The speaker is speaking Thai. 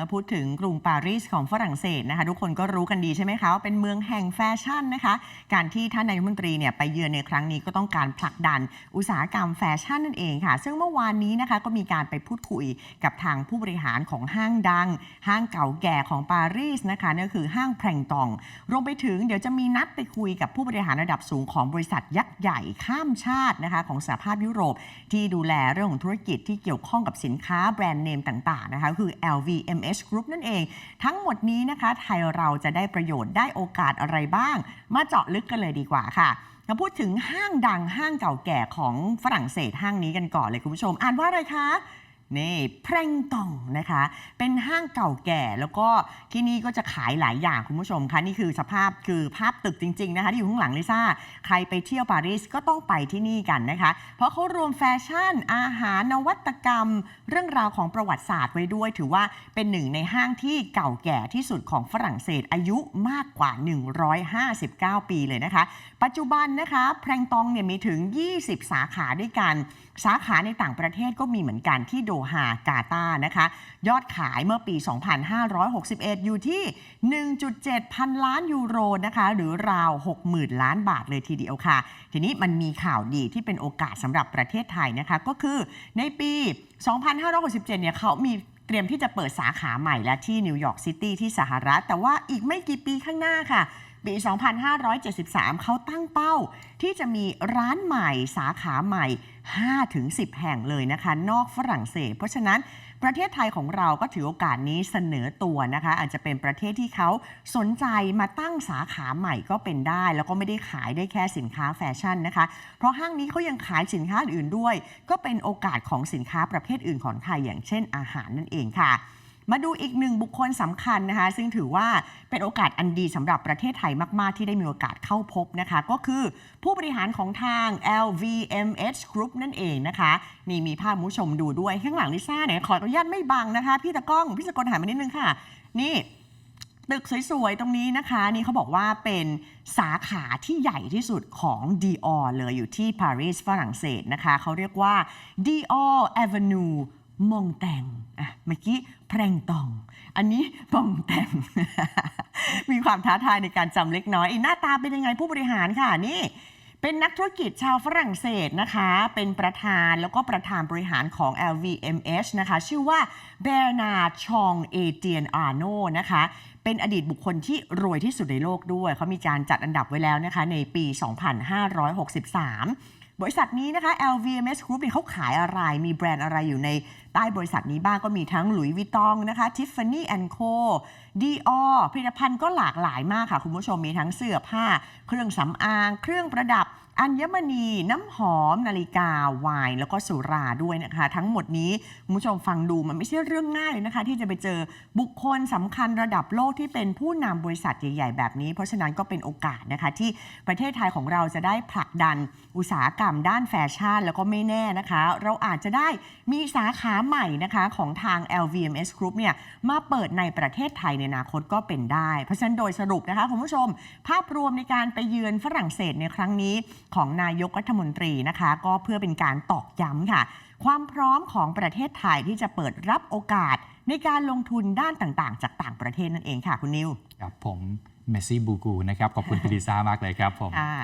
พูดถึงกรุงปารีสของฝรั่งเศสนะคะ ทุกคนก็รู้กันดีใช่ไหมคะว่าเป็นเมืองแห่งแฟชั่นนะคะ การที่ท่านนายกรัฐมนตรีเนี่ยไปเยือนในครั้งนี้ก็ต้องการผลักดันอุตสาหกรรมแฟชั่นนั่นเองค่ะ ซึ่งเมื่อวานนี้นะคะก็มีการไปพูดคุยกับทางผู้บริหารของห้างดัง ห้างเก่าแก่ของปารีสนะคะนั่นคือห้างแพรงตอง รวมไปถึงเดี๋ยวจะมีนัดไปคุยกับผู้บริหารระดับสูงของบริษัทยักษ์ใหญ่ข้ามชาตินะคะของสหภาพยุโรป ที่ดูแลเรื่องของธุรกิจที่เกี่ยวข้องกับสินค้าแบรนด์เนมต่างๆนะคะคือ LVMH Group นั่นเอง ทั้งหมดนี้นะคะ ไทยเราจะได้ประโยชน์ได้โอกาสอะไรบ้าง มาเจาะลึกกันเลยดีกว่าค่ะมาพูดถึงห้างดังห้างเก่าแก่ของฝรั่งเศสห้างนี้กันก่อนเลยคุณผู้ชม อ่านว่าอะไรคะ นี่แพรงตองนะคะ เป็นห้างเก่าแก่แล้วก็ที่นี่ก็จะขายหลายอย่างคุณผู้ชมคะนี่คือสภาพคือภาพตึกจริง ๆ นะคะที่อยู่ข้างหลังลิซ่า ใครไปเที่ยวปารีสก็ต้องไปที่นี่กันนะคะ เพราะเขารวมแฟชั่น อาหารนวัตกรรม เรื่องราวของประวัติศาสตร์ไว้ด้วย ถือว่าเป็นหนึ่งในห้างที่เก่าแก่ที่สุดของฝรั่งเศสอายุมากกว่า 159 ปีเลยนะคะ ปัจจุบันนะคะแพรงตองเนี่ยมีถึง 20 สาขาด้วยกัน สาขาในต่างประเทศก็มีเหมือนกันที่โดฮากาตานะคะ ยอดขายเมื่อปี 2561 อยู่ที่ 1.7 พันล้านยูโรนะคะ หรือราว 60,000 ล้านบาทเลยทีเดียวค่ะ ทีนี้มันมีข่าวดีที่เป็นโอกาสสำหรับประเทศไทยนะคะ ก็คือในปี 2567 เนี่ยเขามีเตรียมที่จะเปิดสาขาใหม่และที่นิวยอร์กซิตี้ที่สหรัฐ แต่ว่าอีกไม่กี่ปีข้างหน้าค่ะ ปี 2573 เขาตั้งเป้า ที่จะมีร้านใหม่สาขาใหม่ 5-10 แห่งเลยนะคะ นอกฝรั่งเศส เพราะฉะนั้นประเทศไทยของเราก็ถือโอกาสนี้เสนอตัวนะคะ อาจจะเป็นประเทศที่เขาสนใจมาตั้งสาขาใหม่ก็เป็นได้ แล้วก็ไม่ได้ขายได้แค่สินค้าแฟชั่นนะคะ เพราะห้างนี้เขายังขายสินค้าอื่นด้วย ก็เป็นโอกาสของสินค้าประเภทอื่นของไทยอย่างเช่นอาหารนั่นเองค่ะ มาดูอีกหนึ่งบุคคลสำคัญนะคะ ซึ่งถือว่าเป็นโอกาสอันดีสำหรับประเทศไทยมาก ๆ ที่ได้มีโอกาสเข้าพบนะคะ ก็คือผู้บริหารของทาง LVMH Group นั่นเองนะคะ นี่มีภาพผู้ชมดูด้วย ข้างหลังลิซ่าเนี่ยขออนุญาตไม่บังนะคะ พี่ตะก้อง พี่สกลหันมานิดนึงค่ะ นี่ตึกสวย ๆ ตรงนี้นะคะ นี่เขาบอกว่าเป็นสาขาที่ใหญ่ที่สุดของ Dior เลยอยู่ที่ปารีสฝรั่งเศสนะคะ เขาเรียกว่า Dior Avenue มองแตงอะเมื่อกี้แพรงตอง อันนี้มองแตงมีความท้าทายในการจำเล็กน้อยอีหน้าตาเป็นยังไงผู้บริหารค่ะนี่ เป็นนักธุรกิจชาวฝรั่งเศสนะคะ เป็นประธานแล้วก็ประธานบริหารของ LVMH นะคะ ชื่อว่าเบร์นาชองเอเจียนอาโนนะคะ เป็นอดีตบุคคลที่รวยที่สุดในโลกด้วย เขามีการจัดอันดับไว้แล้วนะคะ ในปี 2563 บริษัทนี้นะคะ LVMH Group เนี่ยเขาขายอะไร มีแบรนด์อะไรอยู่ในใต้บริษัทนี้บ้างก็มีทั้งหลุยส์วิตตองนะคะ Tiffany Co Dior ผลิตภัณฑ์ก็หลากหลายมากค่ะ คุณผู้ชมมีทั้งเสื้อผ้า เครื่องสำอาง เครื่องประดับ อัญมณีน้ำหอม นาฬิกาไวน์แล้วก็สุราด้วยนะคะ ทั้งหมดนี้คุณผู้ชมฟังดูมันไม่ใช่เรื่องง่ายเลยนะคะ ที่จะไปเจอบุคคลสำคัญระดับโลกที่เป็นผู้นำบริษัทใหญ่ ๆ แบบนี้ เพราะฉะนั้นก็เป็นโอกาสนะคะที่ประเทศไทยของเราจะได้ผลักดันอุตสาหกรรมด้านแฟชั่น แล้วก็ไม่แน่นะคะ เราอาจจะได้มีสาขาใหม่นะคะของทาง LVMH Group เนี่ยมาเปิดในประเทศไทยในอนาคตก็เป็นได้ เพราะฉะนั้นโดยสรุปนะคะคุณผู้ชม ภาพรวมในการไปเยือนฝรั่งเศสในครั้งนี้ของนายกรัฐมนตรีนะคะ ก็เพื่อเป็นการตอกย้ำค่ะ ความพร้อมของประเทศไทยที่จะเปิดรับโอกาส ในการลงทุนด้านต่างๆ จากต่างประเทศนั่นเองค่ะคุณนิวครับผมเมสซี่บูกูนะครับขอบคุณพี่ลิซ่ามากเลยครับผมค่ะ